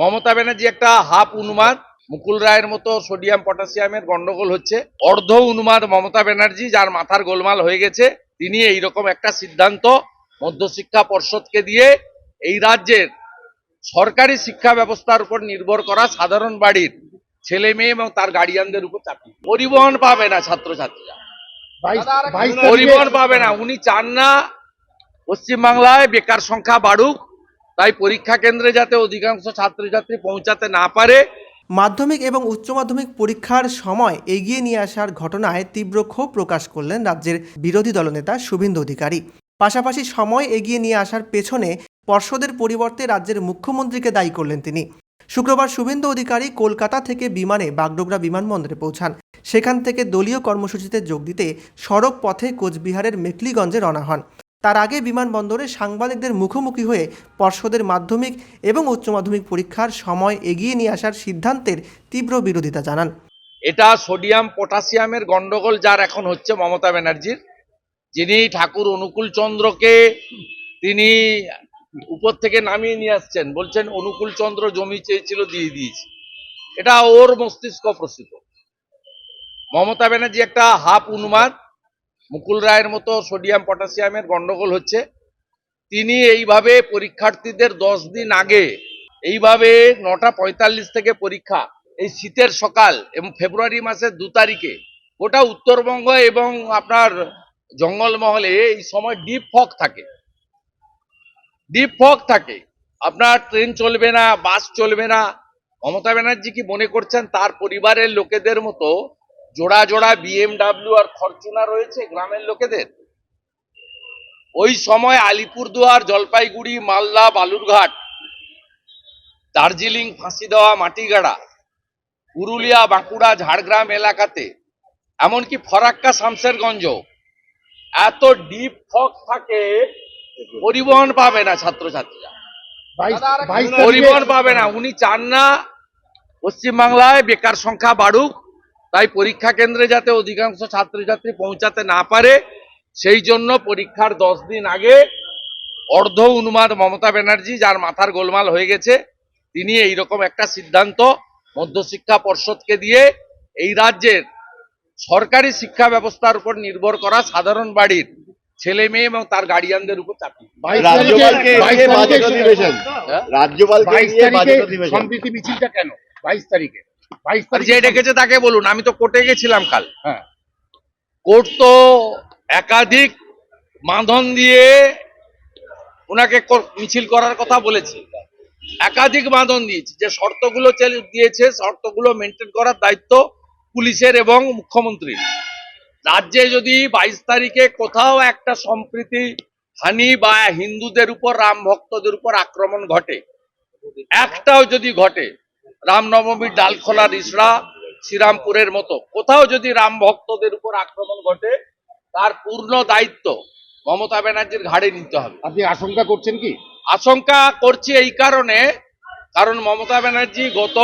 মমতা ব্যানার্জি একটা হাফ উন্মাদ মুকুল রায়ের মতো সোডিয়াম পটাশিয়ামের গন্ডগোল হচ্ছে। অর্ধ উন্মাদ মমতা ব্যানার্জি যার মাথার গোলমাল হয়ে গেছে তিনি এই রকম একটা সিদ্ধান্ত মধ্যশিক্ষা পর্ষদকে দিয়ে এই রাজ্যের সরকারি শিক্ষা ব্যবস্থার উপর নির্ভর করা সাধারণ বাড়ির ছেলে মেয়ে এবং তার গার্ডিয়ানদের উপর চাপিয়ে। পরিবহন পাবে না ছাত্রছাত্রীরা। পরিবহন পাবে না উনি চান না পশ্চিমবাংলায় বেকার সংখ্যা বাড়ুক তাই পরীক্ষা কেন্দ্রে যাতে অধিকাংশ ছাত্রছাত্রী পৌঁছাতে না পারে। মাধ্যমিক এবং উচ্চ মাধ্যমিক পরীক্ষার সময় এগিয়ে নিয়ে আসার ঘটনায় তীব্র ক্ষোভ প্রকাশ করলেন রাজ্যের বিরোধী দলনেতা শুভেন্দু অধিকারী। পাশাপাশি সময় এগিয়ে নিয়ে আসার পেছনে পর্ষদের পরিবর্তে রাজ্যের মুখ্যমন্ত্রীকে দায়ী করলেন তিনি। শুক্রবার শুভেন্দু অধিকারী কলকাতা থেকে বিমানে বাগডোগরা বিমানবন্দরে পৌঁছান। সেখান থেকে দলীয় কর্মসূচিতে যোগ দিতে সড়ক পথে কোচবিহারের মেকলিগঞ্জে রওনা হন। তার আগে বিমানবন্দরে সাংবাদিকদের মুখোমুখি হয়ে পর্ষদের মাধ্যমিক এবং উচ্চ মাধ্যমিক পরীক্ষার সময় এগিয়ে নিয়ে আসার সিদ্ধান্তের তীব্র বিরোধিতা জানান। এটা সোডিয়াম পটাশিয়ামের গন্ডগোল যার এখন হচ্ছে মমতা ব্যানার্জির। যিনি ঠাকুর অনুকূল চন্দ্রকে তিনি উপর থেকে নামিয়ে নিয়ে আসছেন, বলছেন অনুকূল চন্দ্র জমি চেয়েছিল দিয়ে দিয়েছি। এটা ওর মস্তিষ্ক প্রসিত। মমতা ব্যানার্জি একটা হাফ উন্মাদ মুকুল রায়ের মতো সোডিয়াম পটাশিয়ামের গন্ডগোল হচ্ছে। তিনি এইভাবে পরীক্ষার্থীদের দশ দিন আগে এইভাবে নটা পঁয়তাল্লিশ থেকে পরীক্ষা, এই শীতের সকাল এবং ফেব্রুয়ারি মাসের দু তারিখে গোটা উত্তরবঙ্গ এবং আপনার জঙ্গলমহলে এই সময় ডিপ ফগ থাকে। ডিপ ফগ থাকে। আপনার ট্রেন চলবে না, বাস চলবে না। মমতা ব্যানার্জি কি মনে করছেন তার পরিবারের লোকেদের মতো জোড়া জোড়া বিএমডাব্লিউ আর ফরচুনার রয়েছে গ্রামের লোকেদের। ওই সময় আলিপুরদুয়ার জলপাইগুড়ি মালদা বালুরঘাট দার্জিলিং ফাঁসি দেওয়া মাটিগাড়া পুরুলিয়া বাঁকুড়া ঝাড়গ্রাম এলাকাতে এমনকি ফরাক্কা শামসেরগঞ্জ এত ডিপ ফক থাকে পরিবহন পাবে না ছাত্রছাত্রীরা। পরিবহন পাবে না। উনি চান না পশ্চিমবাংলায় বেকার সংখ্যা বাড়ুক তাই পরীক্ষা কেন্দ্রে যাতে অধিকাংশ ছাত্রছাত্রী পৌঁছাতে না পারে সেই জন্য পরীক্ষার দশ দিন আগে অর্ধ উন্মাদ মমতা ব্যানার্জি যার মাথার গোলমাল হয়ে গেছে তিনি এইরকম একটা সিদ্ধান্ত মধ্যশিক্ষা পর্ষদকে দিয়ে এই রাজ্যের সরকারি শিক্ষা ব্যবস্থার উপর নির্ভর করা সাধারণ বাড়ির ছেলে মেয়ে এবং তার গার্ডিয়ানদের উপর তারিখে অধিবেশন। হ্যাঁ? সম্প্রীতি মিছিলটা কেন? বাইশ তারিখে। যে ডেকেছে তাকে বলুন আমি তো কোর্টে গেছিলাম কাল। হ্যাঁ। কোর্ট তো একাধিক বাঁধন দিয়ে ওনাকে মিছিল করার কথা বলেছে। একাধিক বাঁধন দিয়েছে। যে শর্তগুলো দিয়েছে শর্তগুলো মেনটেন করার দায়িত্ব পুলিশের এবং মুখ্যমন্ত্রীর। রাজ্যে যদি বাইশ তারিখে কোথাও একটা সম্প্রীতি হানি বা হিন্দুদের উপর রাম ভক্তদের উপর আক্রমণ ঘটে একটাও যদি ঘটে রামনবমীর ডালখোলা রিসরা শ্রীরামপুরের মতো। কোথাও যদি রাম ভক্তদের উপর আক্রমণ ঘটে তার পূর্ণ দায়িত্ব মমতা ব্যানার্জির ঘাড়ে নিতে হবে। আপনি আশঙ্কা করছেন কি? আশঙ্কা করছি এই কারণে কারণ মমতা ব্যানার্জি গত